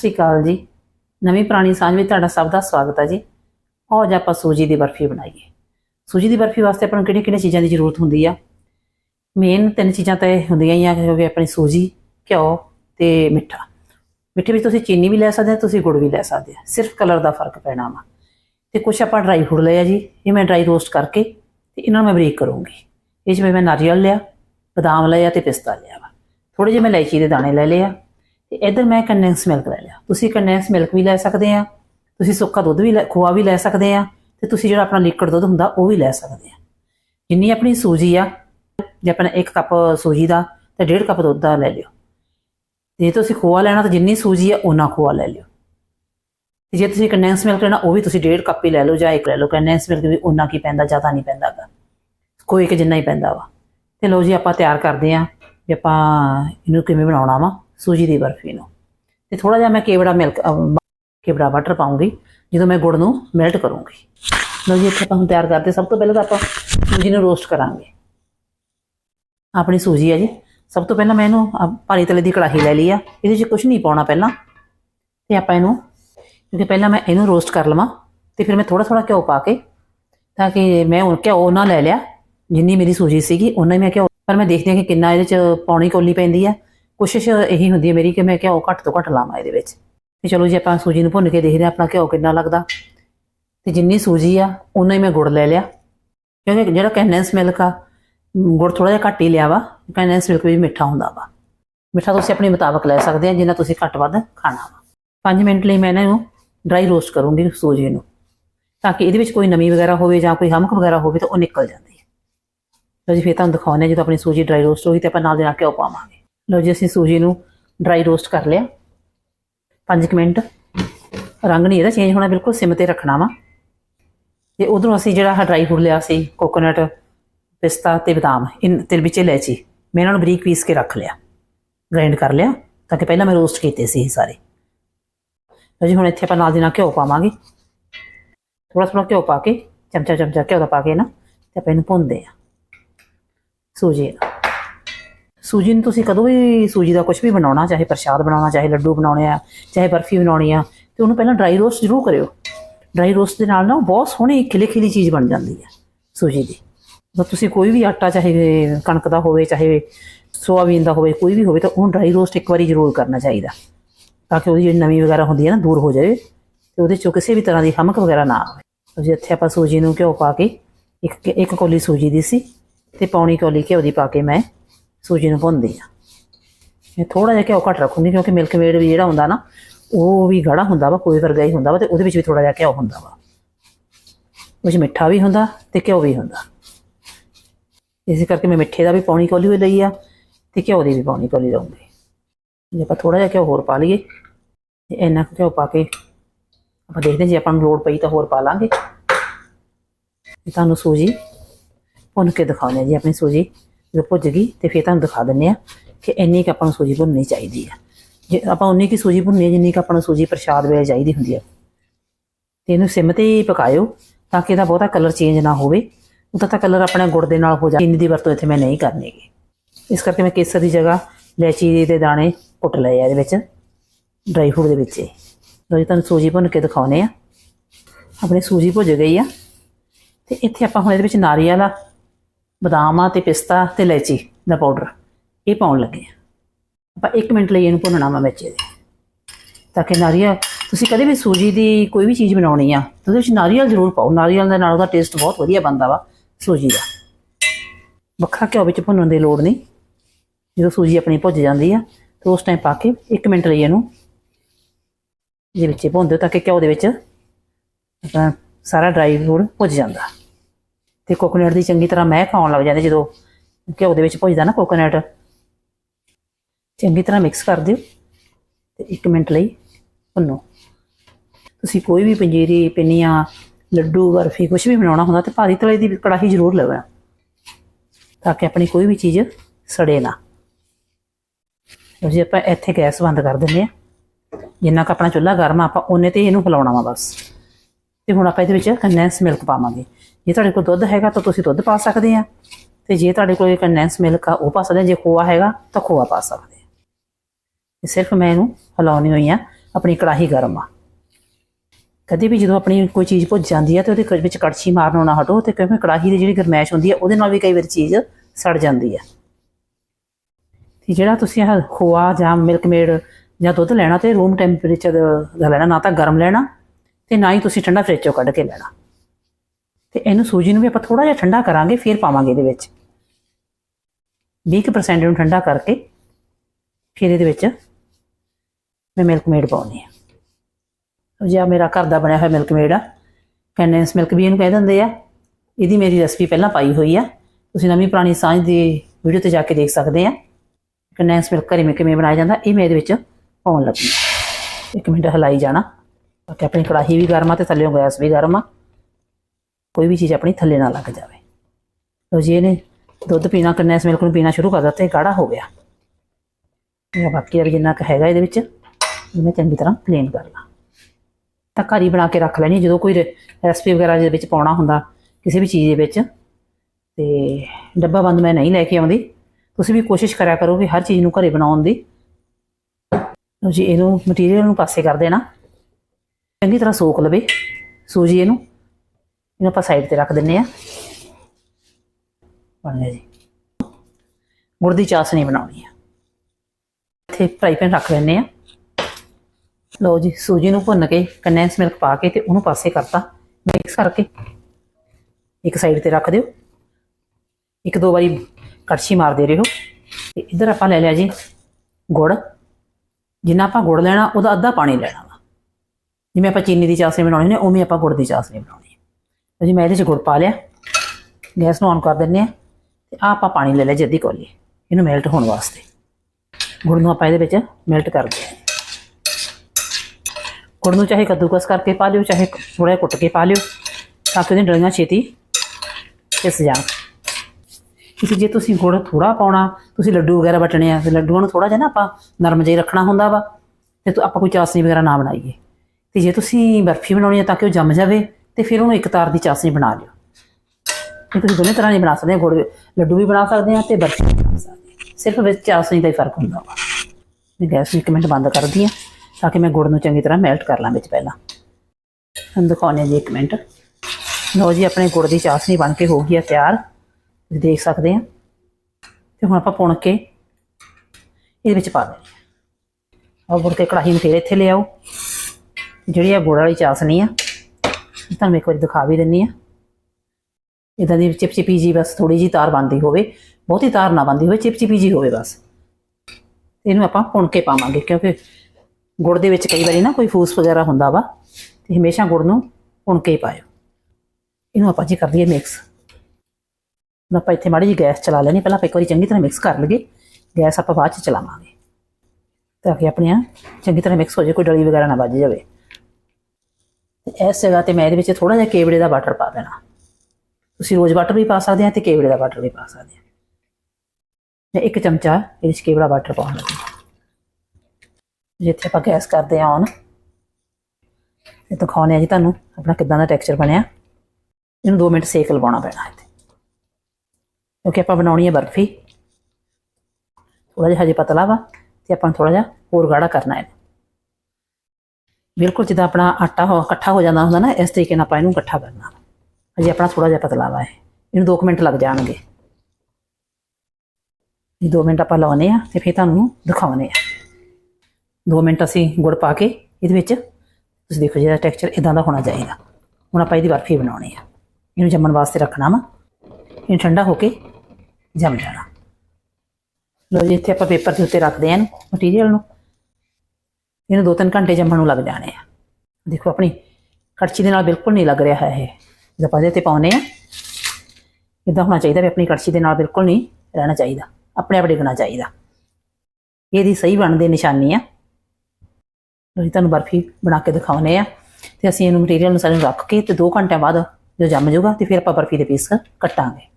ਸ੍ਰੀ ਅਕਾਲ ਜੀ। ਨਵੀਂ ਪੁਰਾਣੀ ਸਾਂਝ ਵਿੱਚ ਤੁਹਾਡਾ ਸਭ ਦਾ ਸਵਾਗਤ ਹੈ ਜੀ। ਆਓ ਅੱਜ ਆਪਾਂ ਸੂਜੀ ਦੀ ਬਰਫੀ ਬਣਾਈਏ। ਸੂਜੀ ਦੀ ਬਰਫੀ ਵਾਸਤੇ ਆਪਾਂ ਨੂੰ ਕਿਹੜੀਆਂ ਕਿਹੜੀਆਂ ਚੀਜ਼ਾਂ ਦੀ ਜ਼ਰੂਰਤ ਹੁੰਦੀ ਆ? ਮੇਨ ਤਿੰਨ ਚੀਜ਼ਾਂ ਤਾਂ ਇਹ ਹੁੰਦੀਆਂ ਹੀ ਆ, ਕਿਉਂਕਿ ਆਪਣੀ ਸੂਜੀ, ਘਿਓ ਤੇ ਮਿੱਠਾ। ਮਿੱਠੇ ਵਿੱਚ ਤੁਸੀਂ ਚੀਨੀ ਵੀ ਲੈ ਸਕਦੇ ਹੋ ਤੁਸੀਂ ਗੁੜ ਵੀ ਲੈ ਸਕਦੇ ਆ। ਸਿਰਫ ਕਲਰ ਦਾ ਫ਼ਰਕ ਪੈਣਾ ਵਾ। ਤੇ ਕੁਝ ਆਪਾਂ ਡਰਾਈ ਫਰੂਟ ਲਿਆ ਜੀ, ਇਹ ਮੈਂ ਡਰਾਈ ਰੋਸਟ ਕਰਕੇ ਤੇ ਇਹਨਾਂ ਨੂੰ ਮੈਂ ਬਰੀਕ ਕਰੂੰਗੀ। ਇਹ ਜਿਵੇਂ ਮੈਂ ਨਾਰੀਅਲ ਲਿਆ, ਬਦਾਮ ਲਿਆ ਤੇ ਪਿਸਤਾ ਲਿਆ ਵਾ। ਥੋੜੇ ਜਿਹੇ ਮੈਂ ਇਲਾਇਚੀ ਦੇ ਦਾਣੇ ਲੈ ਲਿਆ ਤੇ ਇਧਰ ਮੈਂ ਕੰਡੈਂਸ ਮਿਲਕ ਲੈ ਲਿਆ। ਤੁਸੀਂ ਕੰਡੈਂਸ ਮਿਲਕ ਵੀ ਲੈ ਸਕਦੇ ਆ, ਤੁਸੀਂ ਸੁੱਕਾ ਦੁੱਧ ਵੀ ਲੈ, ਖੋਆ ਵੀ ਲੈ ਸਕਦੇ ਆ, ਤੇ ਤੁਸੀਂ ਜਿਹੜਾ ਆਪਣਾ ਲਿਕਵਿਡ ਦੁੱਧ ਹੁੰਦਾ ਉਹ ਵੀ ਲੈ ਸਕਦੇ ਆ। ਜਿੰਨੀ ਆਪਣੀ ਸੂਜੀ ਆ, ਜੇ ਆਪਣਾ 1 ਕੱਪ ਸੂਜੀ ਦਾ ਤੇ 1.5 ਕੱਪ ਦੁੱਧ ਦਾ ਲੈ ਲਿਓ। ਜੇ ਤੁਸੀਂ ਖੋਆ ਲੈਣਾ ਤਾਂ ਜਿੰਨੀ ਸੂਜੀ ਆ ਉਹਨਾਂ ਖੋਆ ਲੈ ਲਿਓ। ਤੇ ਜੇ ਤੁਸੀਂ ਕੰਡੈਂਸ ਮਿਲਕ ਲੈਣਾ, ਉਹ ਵੀ ਤੁਸੀਂ 1.5 ਕੱਪ ਹੀ ਲੈ ਲਓ ਜਾਂ ਇੱਕ ਲੈ ਲਓ। ਕੰਡੈਂਸ ਮਿਲਕ ਵੀ ਉਹਨਾਂ ਕੀ ਪੈਂਦਾ, ਜ਼ਿਆਦਾ ਨਹੀਂ ਪੈਂਦਾਗਾ ਕੋਈ ਇੱਕ ਜਿੰਨਾ ਹੀ ਪੈਂਦਾ ਵਾ। ਤੇ ਲਓ ਜੀ, ਆਪਾਂ ਤਿਆਰ ਕਰਦੇ ਆਂ ਵੀ ਆਪਾਂ ਇਹਨੂੰ ਕਿਵੇਂ ਬਣਾਉਣਾ ਵਾ। ਸੂਜੀ ਦੀ ਬਰਫੀ ਨੂੰ। ਤੇ ਥੋੜਾ ਜਿਹਾ ਮੈਂ ਕੇਵੜਾ ਮਿਲਕ ਕੇਵੜਾ ਬਟਰ ਪਾਉਂਗੀ, ਜਦੋਂ ਮੈਂ ਗੁੜ ਨੂੰ ਮੈਲਟ ਕਰੂੰਗੀ। ਲਓ ਜੀ, ਇੱਥੇ ਆਪਾਂ ਹੁਣ ਤਿਆਰ ਕਰਦੇ। ਸਭ ਤੋਂ ਪਹਿਲਾਂ ਤਾਂ ਆਪਾਂ ਸੂਜੀ ਨੂੰ ਰੋਸਟ ਕਰਾਂਗੇ। ਆਪਣੀ ਸੂਜੀ ਹੈ ਜੀ। ਸਭ ਤੋਂ ਪਹਿਲਾਂ ਮੈਂ ਇਹਨੂੰ ਭਾਰੀ ਤਲੇ ਦੀ ਕੜਾਹੀ ਲੈ ਲਈ ਆ। ਇਹਦੇ 'ਚ ਕੁਝ ਨਹੀਂ ਪਾਉਣਾ ਪਹਿਲਾਂ। ਤੇ ਆਪਾਂ ਇਹਨੂੰ ਕਿਉਂਕਿ ਪਹਿਲਾਂ ਮੈਂ ਇਹਨੂੰ ਰੋਸਟ ਕਰ ਲਵਾਂ। ਤੇ ਫਿਰ ਮੈਂ ਥੋੜਾ ਥੋੜਾ ਘਿਓ ਪਾ ਕੇ, ਤਾਂ ਕਿ ਮੈਂ ਹੁਣ ਘਿਓ ਨਾ ਲੈ ਲਿਆ। ਜਿੰਨੀ ਮੇਰੀ ਸੂਜੀ ਸੀਗੀ ਉਹਨਾਂ ਹੀ ਮੈਂ ਘਿਓ ਪਰ ਮੈਂ ਦੇਖਦੀ ਹਾਂ ਕਿ ਕਿੰਨਾ ਇਹਦੇ 'ਚ ਪਾਉਣੀ ਕੋਲੀ ਪੈਂਦੀ ਆ। ਕੋਸ਼ਿਸ਼ ਇਹੀ ਹੁੰਦੀ ਹੈ ਮੇਰੀ ਕਿ ਮੈਂ ਘਿਓ ਘੱਟ ਤੋਂ ਘੱਟ ਲਾਵਾਂ ਇਹਦੇ ਵਿੱਚ। ਤੇ ਚਲੋ ਜੀ ਆਪਾਂ ਸੂਜੀ ਨੂੰ ਭੁੰਨ ਕੇ ਦੇਖਦੇ ਹਾਂ, ਆਪਣਾ ਘਿਓ ਕਿੰਨਾ ਲੱਗਦਾ। ਤੇ ਜਿੰਨੀ ਸੂਜੀ ਆ ਉਨਾ ਹੀ ਮੈਂ ਗੁੜ ਲੈ ਲਿਆ। ਕਿਉਂਕਿ ਜਿਹੜਾ ਕੰਡੈਂਸ ਮਿਲਕ ਆ, ਗੁੜ ਥੋੜਾ ਜਿਹਾ ਘੱਟ ਹੀ ਲਿਆ ਵਾ ਕੰਡੈਂਸ ਮਿਲਕ ਵੀ ਮਿੱਠਾ ਹੁੰਦਾ ਵਾ। ਮਿੱਠਾ ਤੁਸੀਂ ਆਪਣੇ ਮੁਤਾਬਕ ਲੈ ਸਕਦੇ ਆ, ਜਿੰਨਾ ਤੁਸੀਂ ਘੱਟ ਵੱਧ ਖਾਣਾ ਵਾ। 5 ਮਿੰਟ ਲਈ ਮੈਂ ਇਹਨਾਂ ਨੂੰ ਡਰਾਈ ਰੋਸਟ ਕਰੂੰਗੀ ਸੂਜੀ ਨੂੰ। ਤਾਂ ਕਿ ਇਹਦੇ ਵਿੱਚ ਕੋਈ ਨਮੀ ਵਗੈਰਾ ਹੋਵੇ ਜਾਂ ਕੋਈ ਹਮਕ ਵਗੈਰਾ ਹੋਵੇ ਤਾਂ ਉਹ ਨਿਕਲ ਜਾਂਦੀ ਹੈ। ਲਓ ਜੀ, ਫਿਰ ਤੁਹਾਨੂੰ ਦਿਖਾਉਂਦੇ ਹਾਂ ਜਦੋਂ ਆਪਣੀ ਸੂਜੀ ਡਰਾਈ ਰੋਸਟ ਹੋਈ ਤੇ ਆਪਾਂ ਨਾਲ ਦੇ ਨਾਲ ਘਿਓ ਪਾਵਾਂਗੇ। ਲਓ ਜੀ, ਅਸੀਂ ਸੂਜੀ ਨੂੰ ਡਰਾਈ ਰੋਸਟ ਕਰ ਲਿਆ। 5 ਮਿੰਟ। ਰੰਗ ਨਹੀਂ ਇਹਦਾ ਚੇਂਜ ਹੋਣਾ, ਬਿਲਕੁਲ ਸਿਮ ਤੇ ਰੱਖਣਾ ਵਾ। ਤੇ ਉਧਰੋਂ ਅਸੀਂ ਜਿਹੜਾ ਡਰਾਈ ਫਰੂਟ ਲਿਆ ਸੀ ਕੋਕੋਨਟ ਪਿਸਤਾ ਤੇ ਬਦਾਮ, ਇਨ ਤੇ ਵਿੱਚ ਇਲਾਇਚੀ, ਮੈਂ ਇਹਨਾਂ ਨੂੰ ਬਰੀਕ ਪੀਸ ਕੇ ਰੱਖ ਲਿਆ। ਗ੍ਰਾਈਂਡ ਕਰ ਲਿਆ, ਤਾਂ ਕਿ ਪਹਿਲਾਂ ਮੈਂ ਰੋਸਟ ਕੀਤੇ ਸੀ ਇਹ ਸਾਰੇ। ਲਓ ਜੀ, ਹੁਣ ਇੱਥੇ ਆਪਾਂ ਨਾਲ ਦੀ ਨਾਲ ਘਿਓ ਪਾਵਾਂਗੇ। ਥੋੜਾ ਥੋੜਾ ਘਿਓ ਪਾ ਕੇ ਚਮਚਾ ਚਮਚਾ ਘਿਓ ਦਾ ਪਾ ਕੇ ਨਾ, ਤੇ ਆਪਾਂ ਇਹਨੂੰ ਭੁੰਨਦੇ ਆ ਸੂਜੀ ਨੂੰ ਸੂਜੀ ਨੂੰ ਤੁਸੀਂ ਕਦੋਂ ਵੀ ਸੂਜੀ ਦਾ ਕੁਝ ਵੀ ਬਣਾਉਣਾ, ਚਾਹੇ ਪ੍ਰਸ਼ਾਦ ਬਣਾਉਣਾ, ਚਾਹੇ ਲੱਡੂ ਬਣਾਉਣੇ ਆ, ਚਾਹੇ ਬਰਫੀ ਬਣਾਉਣੀ ਆ, ਤੇ ਉਹਨੂੰ ਪਹਿਲਾਂ ਡਰਾਈ ਰੋਸਟ ਜ਼ਰੂਰ ਕਰਿਓ। ਡਰਾਈ ਰੋਸਟ ਦੇ ਨਾਲ ਨਾ ਉਹ ਬਹੁਤ ਸੋਹਣੀ ਖਿਲੇ ਖਿਲੀ ਚੀਜ਼ ਬਣ ਜਾਂਦੀ ਹੈ ਸੂਜੀ ਦੀ। ਜਦੋਂ ਤੁਸੀਂ ਕੋਈ ਵੀ ਆਟਾ, ਚਾਹੇ ਕਣਕ ਦਾ ਹੋਵੇ, ਚਾਹੇ ਸੋਆਬੀਨ ਦਾ ਹੋਵੇ, ਕੋਈ ਵੀ ਹੋਵੇ, ਤਾਂ ਉਹਨੂੰ ਡਰਾਈ ਰੋਸਟ ਇੱਕ ਵਾਰੀ ਜ਼ਰੂਰ ਕਰਨਾ ਚਾਹੀਦਾ। ਤਾਂ ਕਿ ਉਹਦੀ ਜਿਹੜੀ ਨਮੀ ਵਗੈਰਾ ਹੁੰਦੀ ਹੈ ਨਾ, ਦੂਰ ਹੋ ਜਾਵੇ, ਤੇ ਉਹਦੇ ਚੋਂ ਕਿਸੇ ਵੀ ਤਰ੍ਹਾਂ ਦੀ ਹਮਕ ਵਗੈਰਾ ਨਾ ਆਵੇ। ਤੁਸੀਂ ਇੱਥੇ ਆਪਾਂ ਸੂਜੀ ਨੂੰ ਘਿਓ ਪਾ ਕੇ, ਇੱਕ ਇੱਕ ਕੋਲੀ ਸੂਜੀ ਦੀ ਸੀ, ਤੇ ਪੌਣੀ ਕੋਲੀ ਘਿਓ ਦੀ ਪਾ ਕੇ ਮੈਂ ਸੂਜੀ ਨੂੰ ਭੁੰਨਦੀ ਆ ਮੈਂ ਥੋੜਾ ਜਿਹਾ ਘਿਓ ਘੱਟ ਰੱਖੂੰਗੀ ਕਿਉਂਕਿ ਮਿਲਕ ਮੇਡ ਵੀ ਜਿਹੜਾ ਹੁੰਦਾ ਨਾ, ਉਹ ਵੀ ਗਾੜਾ ਹੁੰਦਾ ਵਾ, ਕੋਈ ਵਰਗਾ ਹੀ ਹੁੰਦਾ ਵਾ ਤੇ ਉਹਦੇ ਵਿੱਚ ਵੀ ਥੋੜਾ ਜਿਹਾ ਘਿਓ ਹੁੰਦਾ ਵਾ। ਉਹ 'ਚ ਮਿੱਠਾ ਵੀ ਹੁੰਦਾ ਤੇ ਘਿਓ ਵੀ ਹੁੰਦਾ। ਇਸੇ ਕਰਕੇ ਮੈਂ ਮਿੱਠੇ ਦਾ ਵੀ ਪਾਉਣੀ ਕੋਲੀ ਹੋਈ ਲਈ ਆ ਤੇ ਘਿਓ ਦੀ ਵੀ ਪੌਣੀ ਕੋਲੀ ਲਵਾਂਗੀ ਜੇ ਆਪਾਂ ਥੋੜਾ ਜਿਹਾ ਘਿਓ ਹੋਰ ਪਾ ਲਈਏ, ਤੇ ਇੰਨਾ ਕੁ ਘਿਓ ਪਾ ਕੇ ਆਪਾਂ ਦੇਖਦੇ ਜੇ ਆਪਾਂ ਨੂੰ ਲੋੜ ਪਈ ਤਾਂ ਹੋਰ ਪਾ ਲਾਂਗੇ। ਤੁਹਾਨੂੰ ਸੂਜੀ ਭੁੰਨ ਕੇ ਦਿਖਾਉਂਦੇ ਹਾਂ ਜੀ ਆਪਣੀ ਸੂਜੀ। ਜਦੋਂ ਭੁੱਜ ਗਈ ਤੇ ਫਿਰ ਤੁਹਾਨੂੰ ਦਿਖਾ ਦਿੰਦੇ ਆ ਕਿ ਇੰਨੀ ਕੁ ਆਪਾਂ ਨੂੰ ਸੂਜੀ ਭੁੰਨਣੀ ਚਾਹੀਦੀ ਆ। ਜੇ ਆਪਾਂ ਉਨੀ ਕੀ ਸੂਜੀ ਭੁੰਨਣੀ ਹੈ ਜਿੰਨੀ ਕੁ ਆਪਾਂ ਨੂੰ ਸੂਜੀ ਪ੍ਰਸ਼ਾਦ ਵੇਲੇ ਚਾਹੀਦੀ ਹੁੰਦੀ ਆ। ਤੇ ਇਹਨੂੰ ਸਿਮ ਤੇ ਹੀ ਪਕਾਇਓ ਤਾਂ ਕਿ ਇਹਦਾ ਬਹੁਤਾ ਕਲਰ ਚੇਂਜ ਨਾ ਹੋਵੇ। ਉਹਦਾ ਤਾਂ ਕਲਰ ਆਪਣੇ ਗੁੜ ਦੇ ਨਾਲ ਹੋ ਜਾ ਚੀਨੀ ਦੀ ਵਰਤੋਂ ਇੱਥੇ ਮੈਂ ਨਹੀਂ ਕਰਨੀ ਇਸ ਕਰਕੇ ਮੈਂ ਕੇਸਰ ਦੀ ਜਗ੍ਹਾ ਲੈਚੀ ਦੇ ਦਾਣੇ ਕੁੱਟ ਲਏ ਆ ਇਹਦੇ ਵਿੱਚ ਡਰਾਈ ਫਰੂਟ ਦੇ ਵਿੱਚ। ਹੀ। ਜੀ, ਤੁਹਾਨੂੰ ਸੂਜੀ ਭੁੰਨ ਕੇ ਦਿਖਾਉਨੇ ਆ ਆਪਣੀ ਸੂਜੀ ਭੁੱਜ ਗਈ ਆ। ਤੇ ਇੱਥੇ ਆਪਾਂ ਹੁਣ ਇਹਦੇ ਵਿੱਚ ਨਾਰੀਅਲ ਆ ਬਦਾਮ ਆ ਤੇ ਪਿਸਤਾ ਤੇ ਇਲਾਇਚੀ ਦਾ ਪਾਊਡਰ ਇਹ ਪਾਉਣ ਲੱਗੇ ਆ ਆਪਾਂ 1 ਮਿੰਟ ਲਈ ਇਹਨੂੰ ਭੁੰਨਣਾ ਵਾ ਵਿੱਚ ਇਹਦੇ ਤਾਂ ਕਿ ਨਾਰੀਅਲ, ਤੁਸੀਂ ਕਦੇ ਵੀ ਸੂਜੀ ਦੀ ਕੋਈ ਵੀ ਚੀਜ਼ ਬਣਾਉਣੀ ਆ ਤਾਂ ਉਹਦੇ ਵਿੱਚ ਨਾਰੀਅਲ ਜ਼ਰੂਰ ਪਾਓ। ਨਾਰੀਅਲ ਦੇ ਨਾਲ ਉਹਦਾ ਟੇਸਟ ਬਹੁਤ ਵਧੀਆ ਬਣਦਾ ਵਾ ਸੂਜੀ ਦਾ। ਵੱਖਰਾ ਘਿਓ ਵਿੱਚ ਭੁੰਨਣ ਦੀ ਲੋੜ ਨਹੀਂ। ਜਦੋਂ ਸੂਜੀ ਆਪਣੀ ਭੁੱਜ ਜਾਂਦੀ ਆ, ਤਾਂ ਉਸ ਟਾਈਮ ਪਾ ਕੇ 1 ਮਿੰਟ ਲਈ ਇਹਨੂੰ ਇਹਦੇ ਵਿੱਚ ਭੁੰਨ ਦਿਓ ਤਾਂ ਕਿ ਘਿਓ ਦੇ ਵਿੱਚ ਆਪਣਾ ਸਾਰਾ ਡਰਾਈ ਫਰੂਟ ਭੁੱਜ ਜਾਂਦਾ। ਤੇ ਕੋਕੋਨਟ ਦੀ ਚੰਗੀ ਤਰ੍ਹਾਂ ਮਹਿਕ ਆਉਣ ਲੱਗ ਜਾਂਦੀ ਜਦੋਂ ਘਿਓ ਦੇ ਵਿੱਚ ਭੁੱਜਦਾ ਨਾ ਕੋਕੋਨਟ। ਚੰਗੀ ਤਰ੍ਹਾਂ ਮਿਕਸ ਕਰ ਦਿਓ ਤੇ 1 ਮਿੰਟ ਲਈ ਭੁੰਨੋ। ਤੁਸੀਂ ਕੋਈ ਵੀ ਪੰਜੀਰੀ, ਪਿੰਨੀਆਂ, ਲੱਡੂ, ਬਰਫੀ ਕੁਝ ਵੀ ਬਣਾਉਣਾ ਹੁੰਦਾ ਤੇ ਭਾਰੀ ਤਲੇ ਦੀ ਕੜਾਹੀ ਜ਼ਰੂਰ ਲਵਣਾ ਤਾਂ ਕਿ ਆਪਣੀ ਕੋਈ ਵੀ ਚੀਜ਼ ਸੜੇ ਨਾ। ਜੇ, ਆਪਾਂ ਇੱਥੇ ਗੈਸ ਬੰਦ ਕਰ ਦਿੰਦੇ ਆ ਜਿੰਨਾ ਕੁ ਆਪਣਾ ਚੁੱਲ੍ਹਾ ਗਰਮ ਆ, ਆਪਾਂ ਉਹਨੇ ਤੇ ਇਹਨੂੰ ਹਿਲਾਉਣਾ ਵਾ ਬਸ। ਤੇ ਹੁਣ ਆਪਾਂ ਇਹਦੇ ਵਿੱਚ ਕੰਡੈਂਸ ਮਿਲਕ ਪਾਵਾਂਗੇ। ਜੇ ਤੁਹਾਡੇ ਕੋਲ ਦੁੱਧ ਹੈਗਾ ਤਾਂ ਤੁਸੀਂ ਦੁੱਧ ਪਾ ਸਕਦੇ ਆ। ਤੇ ਜੇ ਤੁਹਾਡੇ ਕੋਲ ਕੰਡੈਂਸ ਮਿਲਕ ਆ, ਉਹ ਪਾ ਸਕਦੇ ਆ। ਜੇ ਖੋਆ ਹੈਗਾ ਤਾਂ ਖੋਆ ਪਾ ਸਕਦੇ ਆ। ਤੇ ਸਿਰਫ ਮੈਂ ਇਹਨੂੰ ਹਿਲਾਉਣੀ ਹੋਈ ਆ, ਆਪਣੀ ਕੜਾਹੀ ਗਰਮ ਆ। ਕਦੇ ਵੀ ਜਦੋਂ ਆਪਣੀ ਕੋਈ ਚੀਜ਼ ਭੁੱਜ ਜਾਂਦੀ ਹੈ ਤੇ ਉਹਦੇ ਕ- ਵਿੱਚ ਕੜਛੀ ਮਾਰਨੋਂ ਨਾ ਹਟੋ ਤੇ ਕਿਉਂਕਿ ਕੜਾਹੀ ਦੀ ਜਿਹੜੀ ਗਰਮੈਸ਼ ਹੁੰਦੀ ਹੈ ਉਹਦੇ ਨਾਲ ਵੀ ਕਈ ਵਾਰ ਚੀਜ਼ ਸੜ ਜਾਂਦੀ ਹੈ ਤੇ ਜਿਹੜਾ ਤੁਸੀਂ ਆਹ ਖੋਆ ਜਾਂ ਮਿਲਕ ਮੇਡ ਜਾਂ ਦੁੱਧ ਲੈਣਾ ਤੇ ਰੂਮ ਟੈਂਪਰੇਚਰ ਦਾ ਲੈਣਾ, ਨਾ ਤਾਂ ਗਰਮ ਲੈਣਾ ਤੇ ਨਾ ਹੀ ਤੁਸੀਂ ਠੰਡਾ ਫ੍ਰਿਜ ਚੋਂ ਕੱਢ ਕੇ ਲੈਣਾ। ਤੇ ਇਹਨੂੰ ਸੂਜੀ ਨੂੰ ਵੀ ਆਪਾਂ ਥੋੜਾ ਜਿਹਾ ਠੰਡਾ ਕਰਾਂਗੇ, ਫਿਰ ਪਾਵਾਂਗੇ ਇਹਦੇ ਵਿੱਚ। 20% ਨੂੰ ਠੰਡਾ ਕਰਕੇ ਫਿਰ ਇਹਦੇ ਵਿੱਚ ਮੈਂ ਮਿਲਕ ਮੇਡ ਪਾਉਣੀ ਆ ਜਿਆ ਮੇਰਾ ਘਰ ਦਾ ਬਣਿਆ ਹੋਇਆ ਮਿਲਕ ਮੇਡ ਆ। ਕੰਡੈਂਸ ਮਿਲਕ ਵੀ ਇਹਨੂੰ ਕਹਿ ਦਿੰਦੇ ਆ। ਇਹਦੀ ਮੇਰੀ ਰੈਸਪੀ ਪਹਿਲਾਂ ਪਾਈ ਹੋਈ ਆ। ਤੁਸੀਂ ਨਵੀਂ ਪੁਰਾਣੀ ਸਾਂਝ ਦੀ ਵੀਡੀਓ ਤੇ ਜਾ ਕੇ ਦੇਖ ਸਕਦੇ ਆ। ਕੰਡੈਂਸ ਮਿਲਕ ਘਰੇ ਮੈਂ ਕਿਵੇਂ ਬਣਾਇਆ ਜਾਂਦਾ, ਇਹ ਮੈਂ ਇਹਦੇ ਵਿੱਚ ਪਾਉਣ ਲੱਗੀ ਇੱਕ ਮਿੰਟ ਹਲਾਈ ਜਾਣਾ। ਤਾਂ ਕਿ ਆਪਣੀ ਕੜਾਹੀ ਵੀ ਗਰਮ ਆ ਤੇ ਥੱਲੇੋਂ ਗੈਸ ਵੀ ਗਰਮ ਆ। ਕੋਈ ਵੀ ਚੀਜ਼ ਆਪਣੀ ਥੱਲੇ ਨਾ ਲੱਗ ਜਾਵੇ। ਲੋ ਜੀ, ਇਹਨੇ ਦੁੱਧ ਪੀਣਾ ਕੰਡੈਂਸ ਮਿਲਕ ਨੂੰ ਪੀਣਾ ਸ਼ੁਰੂ ਕਰ ਦਿੱਤਾ, ਇਹ ਗਾੜਾ ਹੋ ਗਿਆ। ਇਹ ਬਾਕੀ ਵਾਲੀ ਜਿੰਨਾ ਕੁ ਹੈਗਾ ਇਹਦੇ ਵਿੱਚ ਮੈਂ ਚੰਗੀ ਤਰ੍ਹਾਂ ਪਲੇਨ ਕਰ ਲਾਂ। ਤਾਂ ਘਰ ਹੀ ਬਣਾ ਕੇ ਰੱਖ ਲੈਣੀ, ਜਦੋਂ ਕੋਈ ਰੈਸਪੀ ਵਗੈਰਾ ਜਿਹਦੇ ਵਿੱਚ ਪਾਉਣਾ ਹੁੰਦਾ, ਕਿਸੇ ਵੀ ਚੀਜ਼ ਦੇ ਵਿੱਚ, ਤੇ ਡੱਬਾ ਬੰਦ ਮੈਂ ਨਹੀਂ ਲੈ ਕੇ ਆਉਂਦੀ। ਤੁਸੀਂ ਵੀ ਕੋਸ਼ਿਸ਼ ਕਰਿਆ ਕਰੋ ਕਿ ਹਰ ਚੀਜ਼ ਨੂੰ ਘਰੇ ਬਣਾਉਣ ਦੀ। ਲਓ ਜੀ, ਇਹਨੂੰ ਮਟੀਰੀਅਲ ਨੂੰ ਪਾਸੇ ਕਰ ਦੇਣਾ। ਚੰਗੀ ਤਰ੍ਹਾਂ ਸੋਕ ਲਵੇ, ਸੂਜੀ ਇਹਨੂੰ। ਇਹਨੂੰ ਆਪਾਂ ਸਾਈਡ ਤੇ ਰੱਖ ਦਿੰਨੇ ਆ ਬਣ ਗਿਆ ਜੀ। ਗੁੜ ਦੀ ਚਾਸ਼ਨੀ ਬਣਾਉਣੀ ਆ। ਇੱਥੇ ਫਰਾਈ ਪੈਨ ਰੱਖ ਲੈਨੇ ਆ ਲਓ ਜੀ, ਸੂਜੀ ਨੂੰ ਭੁੰਨ ਕੇ ਕੰਡੈਂਸ ਮਿਲਕ ਪਾ ਕੇ ਤੇ ਉਹਨੂੰ ਪਾਸੇ ਕਰਤਾ। ਮਿਕਸ ਕਰਕੇ ਇੱਕ ਸਾਈਡ ਤੇ ਰੱਖ ਦਿਓ। ਇੱਕ ਦੋ ਵਾਰੀ ਕੜਛੀ ਮਾਰਦੇ ਰਹੋ। ਤੇ ਇੱਧਰ ਆਪਾਂ ਲੈ ਲਿਆ ਜੀ ਗੁੜ। ਜਿੰਨਾ ਆਪਾਂ ਗੁੜ ਲੈਣਾ, ਉਹਦਾ ਅੱਧਾ ਪਾਣੀ ਲੈਣਾ ਵਾ। ਜਿਵੇਂ ਆਪਾਂ ਚੀਨੀ ਦੀ ਚਾਸ਼ਨੀ ਬਣਾਉਣੀ ਨੇ ਉਵੇਂ ਆਪਾਂ ਗੁੜ ਦੀ ਚਾਸ਼ਨੀ ਬਣਾਉਣੀ। ਜੀ ਮੈਂ ਇਹਦੇ 'ਚ ਗੁੜ ਪਾ ਲਿਆ। ਗੈਸ ਨੂੰ ਔਨ ਕਰ ਦਿੰਨੇ ਆ ਤੇ ਆਹ ਆਪਾਂ ਪਾਣੀ ਲੈ ਲਿਆ ਜੱਦੀ ਕੋਲੀ ਇਹਨੂੰ ਮੈਲਟ ਹੋਣ ਵਾਸਤੇ। ਗੁੜ ਨੂੰ ਆਪਾਂ ਇਹਦੇ ਵਿੱਚ ਮੈਲਟ ਕਰ ਦਿਆਂ ਗੁੜ ਨੂੰ ਚਾਹੇ ਕੱਦੂਕਸ ਕਰਕੇ ਪਾ ਲਿਓ, ਚਾਹੇ ਥੋੜਾ ਕੁੱਟ ਕੇ ਪਾ ਲਿਓ, ਤਾਂ ਕਿ ਉਹਦੀਆਂ ਡਲੀਆਂ ਛੇਤੀ ਪਿਸ ਜਾਣ। ਕਿਉਂਕਿ ਜੇ ਤੁਸੀਂ ਗੁੜ ਥੋੜਾ ਪਾਉਣਾ, ਤੁਸੀਂ ਲੱਡੂ ਵਗੈਰਾ ਵਟਣੇ ਆ, ਤੇ ਲੱਡੂਆਂ ਨੂੰ ਥੋੜਾ ਜਿਹਾ ਨਾ ਆਪਾਂ ਨਰਮ ਜਿਹਾ ਰੱਖਣਾ ਹੁੰਦਾ ਵਾ, ਤੇ ਆਪਾਂ ਕੋਈ ਚਾਸਨੀ ਵਗੈਰਾ ਨਾ ਬਣਾਈਏ। ਤੇ ਜੇ ਤੁਸੀਂ ਬਰਫੀ ਬਣਾਉਣੀ ਹੈ ਤਾਂ ਕਿ ਉਹ ਜੰਮ ਜਾਵੇ ਤੇ ਫਿਰ ਉਹਨੂੰ ਇੱਕ ਤਾਰ ਦੀ ਚਾਸਨੀ ਬਣਾ ਲਿਓ। ਇਹ ਤੁਸੀਂ ਦੋਨੇ ਤਰ੍ਹਾਂ ਦੀ ਬਣਾ ਸਕਦੇ ਹੋ, ਗੁੜ ਲੱਡੂ ਵੀ ਬਣਾ ਸਕਦੇ ਆ ਤੇ ਬਰਫੀ ਵੀ ਬਣਾ ਸਕਦੇ ਹਾਂ। ਸਿਰਫ ਵਿੱਚ ਚਾਸਨੀ ਦਾ ਹੀ ਫ਼ਰਕ ਹੁੰਦਾ ਵਾ। ਮੈਂ ਗੈਸ ਨੂੰ ਇੱਕ ਮਿੰਟ ਬੰਦ ਕਰਦੀ ਆ ਤਾਂ ਕਿ ਮੈਂ ਗੁੜ ਨੂੰ ਚੰਗੀ ਤਰ੍ਹਾਂ ਮੈਲਟ ਕਰ ਲਾਂ ਵਿੱਚ ਪਹਿਲਾਂ। ਤੁਹਾਨੂੰ ਦਿਖਾਉਂਦੇ ਹਾਂ ਜੀ ਇੱਕ ਮਿੰਟ। ਲਓ ਜੀ, ਆਪਣੇ ਗੁੜ ਦੀ ਚਾਸਨੀ ਬਣ ਕੇ ਹੋ ਗਈ ਆ ਤਿਆਰ। ਤੁਸੀਂ ਦੇਖ ਸਕਦੇ ਆ ਤੇ ਹੁਣ ਆਪਾਂ ਪੁਣ ਕੇ ਇਹਦੇ ਵਿੱਚ ਪਾ ਦੇਣੀ ਆ ਆਹ ਗੁੜ ਕੇ ਕੜਾਹੀ ਨੂੰ ਫੇਰ ਇੱਥੇ ਲਿਆਓ। ਜਿਹੜੀ ਆ ਗੁੜ ਵਾਲੀ ਚਾਸਨੀ ਆ ਤੁਹਾਨੂੰ ਇੱਕ ਵਾਰੀ ਦਿਖਾ ਵੀ ਦਿੰਨੀ ਆ। ਇਦਾਂ ਦੀ ਚਿਪਚਿਪੀ ਜੀ ਬਸ ਥੋੜੀ ਜੀ ਤਾਰ ਬੰਦੀ ਹੋਵੇ, ਬਹੁਤੀ ਤਾਰ ਨਾ ਬੰਦੀ ਹੋਵੇ, ਚਿਪਚਿਪੀ ਜੀ ਹੋਵੇ ਬਸ। ਇਹਨੂੰ ਆਪਾਂ ਪੁਣ ਕੇ ਪਾਵਾਂਗੇ ਕਿਉਂਕਿ ਗੁੜ ਦੇ ਵਿੱਚ ਕਈ ਵਾਰੀ ਨਾ ਕੋਈ ਫੂਸ ਵਗੈਰਾ ਹੁੰਦਾ ਵਾ, ਤੇ ਹਮੇਸ਼ਾ ਗੁੜ ਨੂੰ ਪੁਣ ਕੇ ਹੀ ਪਾਇਓ। ਇਹਨੂੰ ਆਪਾਂ ਜੀ ਕਰ ਦਈਏ ਮਿਕਸ ਹੁਣ ਆਪਾਂ ਇੱਥੇ ਮਾੜੀ ਜੀ ਗੈਸ ਚਲਾ ਲੈਣੀ, ਪਹਿਲਾਂ ਆਪਾਂ ਇੱਕ ਵਾਰੀ ਚੰਗੀ ਤਰ੍ਹਾਂ ਮਿਕਸ ਕਰ ਲਈਏ। ਗੈਸ ਆਪਾਂ ਬਾਅਦ ਚ ਚਲਾਵਾਂਗੇ, ਤਾਂ ਕਿ ਆਪਣੀਆਂ ਚੰਗੀ ਤਰ੍ਹਾਂ ਮਿਕਸ ਹੋ ਜਾਏ, ਕੋਈ ਡਲੀ ਵਗੈਰਾ ਨਾ ਵੱਜ ਜਾਵੇ। ਤੇ ਇਸ ਜਗ੍ਹਾ ਤੇ ਮੈਂ ਇਹਦੇ ਵਿੱਚ ਥੋੜਾ ਜਿਹਾ ਕੇਵੜੇ ਦਾ ਵਾਟਰ ਪਾ ਦੇਣਾ। ਤੁਸੀਂ ਰੋਜ਼ ਵਾਟਰ ਵੀ ਪਾ ਸਕਦੇ ਆ ਤੇ ਕੇਵੜੇ ਦਾ ਵਾਟਰ ਵੀ ਪਾ ਸਕਦੇ ਆ। ਮੈਂ ਇੱਕ ਚਮਚਾ ਇਹਦੇ ਵਿੱਚ ਕੇਵੜਾ ਵਾਟਰ ਪਾਉਣ ਲੱਗੀ ਜਿੱਥੇ ਆਪਾਂ ਗੈਸ ਕਰਦੇ ਆ ਔਨ ਇਹ ਦਿਖਾਉਂਦੇ ਆ ਜੀ ਤੁਹਾਨੂੰ ਆਪਣਾ ਕਿਦਾਂ ਦਾ ਟੈਕਸਚਰ ਬਣਿਆ। ਇਹਨੂੰ 2 ਮਿੰਟ ਸੇਕ ਲਵਾਉਣਾ ਪੈਣਾ ਹੈ ਕਿਉਂਕਿ ਆਪਾਂ ਬਣਾਉਣੀ ਹੈ ਬਰਫੀ। ਥੋੜਾ ਜਿਹਾ ਹਜੇ ਪਤਲਾ ਵਾ ਤੇ ਆਪਾਂ ਥੋੜਾ ਜਿਹਾ ਹੋਰ ਗਾੜਾ ਕਰਨਾ ਹੈ। ਬਿਲਕੁਲ ਜਿੱਦਾਂ ਆਪਣਾ ਆਟਾ ਹੋ ਇਕੱਠਾ ਹੋ ਜਾਂਦਾ ਹੁੰਦਾ ਨਾ, ਇਸ ਤਰੀਕੇ ਨਾਲ ਆਪਾਂ ਇਹਨੂੰ ਇਕੱਠਾ ਕਰਨਾ। ਅਜੇ ਆਪਣਾ ਥੋੜਾ ਜਿਹਾ ਪਤਲਾ ਵਾ ਹੈ ਇਹਨੂੰ 2 ਮਿੰਟ ਲੱਗ ਜਾਣਗੇ। ਇਹ 2 ਮਿੰਟ ਆਪਾਂ ਲਾਉਨੇ ਆ ਤੇ ਫਿਰ ਤੁਹਾਨੂੰ ਦਿਖਾਉਨੇ ਆ 2 ਮਿੰਟ ਅਸੀਂ ਗੁੜ ਪਾ ਕੇ ਇਹਦੇ ਵਿੱਚ, ਤੁਸੀਂ ਦੇਖੋ ਜਿਹਦਾ ਟੈਕਸਚਰ ਇਦਾਂ ਦਾ ਹੋਣਾ ਚਾਹੀਦਾ। ਹੁਣ ਆਪਾਂ ਇਹਦੀ ਬਰਫੀ ਬਣਾਉਣੀ ਆ। ਇਹਨੂੰ ਜੰਮਣ ਵਾਸਤੇ ਰੱਖਣਾ ਵਾ। ਇਹਨੂੰ ਠੰਡਾ ਹੋ ਕੇ ਜੰਮ ਜਾਣਾ। ਲੋ ਜੀ, ਇੱਥੇ ਆਪਾਂ ਪੇਪਰ ਦੇ ਉੱਤੇ ਰੱਖਦੇ ਆਂ ਮਟੀਰੀਅਲ ਨੂੰ। ਇਹਨੂੰ 2-3 ਘੰਟੇ ਜੰਮਣ ਨੂੰ ਲੱਗ ਜਾਣੇ ਆ। ਦੇਖੋ ਆਪਣੀ ਕੜਛੀ ਦੇ ਨਾਲ ਬਿਲਕੁਲ ਨਹੀਂ ਲੱਗ ਰਿਹਾ ਹੈ ਇਹ। ਜਦ ਆਪਾਂ ਇਹਦੇ ਤੇ ਪਾਉਨੇ ਆ ਇਦਾਂ ਹੋਣਾ ਚਾਹੀਦਾ ਵੀ ਆਪਣੀ ਕੜਛੀ ਦੇ ਨਾਲ ਬਿਲਕੁਲ ਨਹੀਂ ਰਹਿਣਾ ਚਾਹੀਦਾ। ਆਪਣੇ ਆਪ ਡਿੱਗਣਾ ਚਾਹੀਦਾ। ਇਹਦੀ ਸਹੀ ਬਣਨ ਦੀ ਨਿਸ਼ਾਨੀ ਆ। ਲੋ ਤੁਹਾਨੂੰ ਬਰਫੀ ਬਣਾ ਕੇ ਦਿਖਾਉਨੇ ਆ ਤੇ ਅਸੀਂ ਇਹਨੂੰ ਮਟੀਰੀਅਲ ਨੂੰ ਸਾਰੇ ਨੂੰ ਰੱਖ ਕੇ ਤੇ 2 ਘੰਟਿਆਂ ਬਾਅਦ ਜੋ ਜੰਮ ਜਾਊਗਾ ਤੇ ਫਿਰ ਆਪਾਂ ਬਰਫੀ ਦੇ ਪੀਸ ਕੱਟਾਂਗੇ।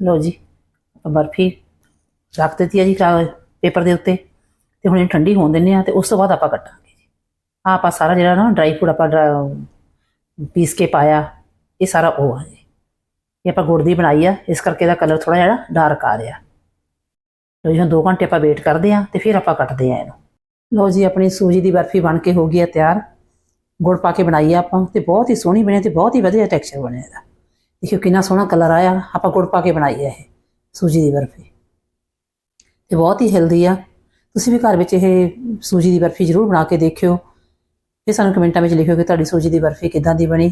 ਲਓ ਜੀ ਬਰਫੀ ਰੱਖ ਦਿੱਤੀ ਹੈ ਜੀ ਪੇਪਰ ਦੇ ਉੱਤੇ। ਤੇ ਹੁਣ ਇਹ ਠੰਡੀ ਹੋਣ ਦਿੰਨੇ ਆ ਤੇ ਉਸ ਤੋਂ ਬਾਅਦ ਆਪਾਂ ਕੱਟਾਂਗੇ ਜੀ। ਆਹ ਆਪਾਂ ਸਾਰਾ ਜਿਹੜਾ ਨਾ ਡਰਾਈ ਫਰੂਟ ਆਪਾਂ ਡਰਾ- ਪੀਸ ਕੇ ਪਾਇਆ, ਇਹ ਸਾਰਾ ਉਹ ਆ ਜੀ। ਇਹ ਆਪਾਂ ਗੁੜ ਦੀ ਬਣਾਈ ਆ, ਇਸ ਕਰਕੇ ਇਹਦਾ ਕਲਰ ਥੋੜਾ ਜਿਹਾ ਡਾਰਕ ਆ ਰਿਹਾ। ਲਓ ਜੀ, ਹੁਣ 2 ਘੰਟੇ ਆਪਾਂ ਵੇਟ ਕਰਦੇ ਆ ਤੇ ਫਿਰ ਆਪਾਂ ਕੱਟਦੇ ਆ ਇਹਨੂੰ। ਲਓ ਜੀ, ਆਪਣੀ ਸੂਜੀ ਦੀ ਬਰਫੀ ਬਣ ਕੇ ਹੋ ਗਈ ਆ ਤਿਆਰ। ਗੁੜ ਪਾ ਕੇ ਬਣਾਈ ਆ ਆਪਾਂ, ਤੇ ਬਹੁਤ ਹੀ ਸੋਹਣੀ ਬਣੀ ਤੇ ਬਹੁਤ ਹੀ ਵਧੀਆ ਟੈਕਸਚਰ ਬਣਿਆ ਇਹਦਾ। ਦੇਖਿਓ ਕਿੰਨਾ ਸੋਹਣਾ ਕਲਰ ਆਇਆ, ਆਪਾਂ ਗੁੜ ਪਾ ਕੇ ਬਣਾਈ ਹੈ ਇਹ ਸੂਜੀ ਦੀ ਬਰਫੀ। ਤੇ ਬਹੁਤ ਹੀ ਹੈਲਦੀ ਆ। ਤੁਸੀਂ ਵੀ ਘਰ ਵਿੱਚ ਇਹ ਸੂਜੀ ਦੀ ਬਰਫੀ ਜ਼ਰੂਰ ਬਣਾ ਕੇ ਦੇਖਿਓ। ਤੇ ਸਾਨੂੰ ਕਮੈਂਟਾਂ ਵਿੱਚ ਲਿਖਿਓ ਕਿ ਤੁਹਾਡੀ ਸੂਜੀ ਦੀ ਬਰਫੀ ਕਿੱਦਾਂ ਦੀ ਬਣੀ।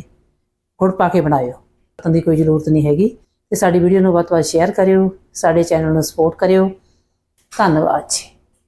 ਗੁੜ ਪਾ ਕੇ ਬਣਾਇਓ, ਤਾਂ ਦੀ ਕੋਈ ਜ਼ਰੂਰਤ ਨਹੀਂ ਹੈਗੀ। ਤੇ ਸਾਡੀ ਵੀਡੀਓ ਨੂੰ ਵੱਧ ਤੋਂ ਵੱਧ ਸ਼ੇਅਰ ਕਰਿਓ, ਸਾਡੇ ਚੈਨਲ ਨੂੰ ਸਪੋਰਟ ਕਰਿਓ। ਧੰਨਵਾਦ ਜੀ।